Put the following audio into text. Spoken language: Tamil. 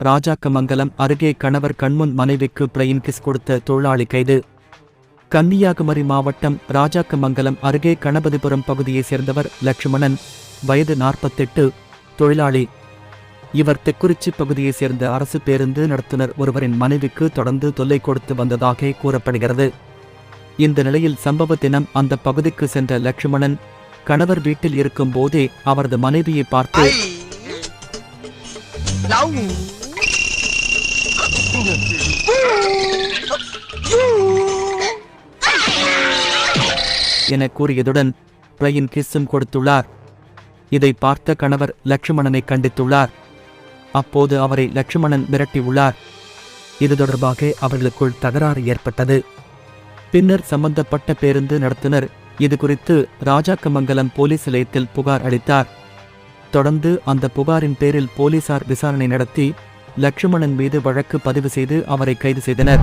ராஜாக்கமங்கலம் அருகே கணவர் கண்முன் மனைவிக்கு பிரெயின் கிஸ் கொடுத்த தொழிலாளி கைது. கன்னியாகுமரி மாவட்டம் ராஜாக்கமங்கலம் அருகே கணபதிபுரம் பகுதியைச் சேர்ந்தவர் லட்சுமணன் வயது நாற்பத்தெட்டு தொழிலாளி. இவர் தெக்குறிச்சி பகுதியைச் சேர்ந்த அரசு பேருந்து நடத்துனர் ஒருவரின் மனைவிக்கு தொடர்ந்து தொல்லை கொடுத்து வந்ததாக கூறப்படுகிறது. இந்த நிலையில் சம்பவ தினம் அந்த பகுதிக்கு சென்ற லட்சுமணன் கணவர் வீட்டில் இருக்கும் போதே அவரது மனைவியை பார்த்து என கூறியதுடன் பிளையின் கிஸ்ஸும் கொடுத்துள்ளார். இதை பார்த்த கணவர் லட்சுமணனை கண்டித்துள்ளார். அப்போது அவரை லட்சுமணன் மிரட்டியுள்ளார். இது தொடர்பாக அவர்களுக்குள் தகராறு ஏற்பட்டது. பின்னர் சம்பந்தப்பட்ட பேருந்து நடத்துனர். இது குறித்து ராஜாக்கமங்கலம் போலீஸ் நிலையத்தில் புகார் அளித்தார். தொடர்ந்து அந்த புகாரின் பேரில் போலீசார் விசாரணை நடத்தி லட்சுமணன் மீது வழக்கு பதிவு செய்து அவரை கைது செய்தனர்.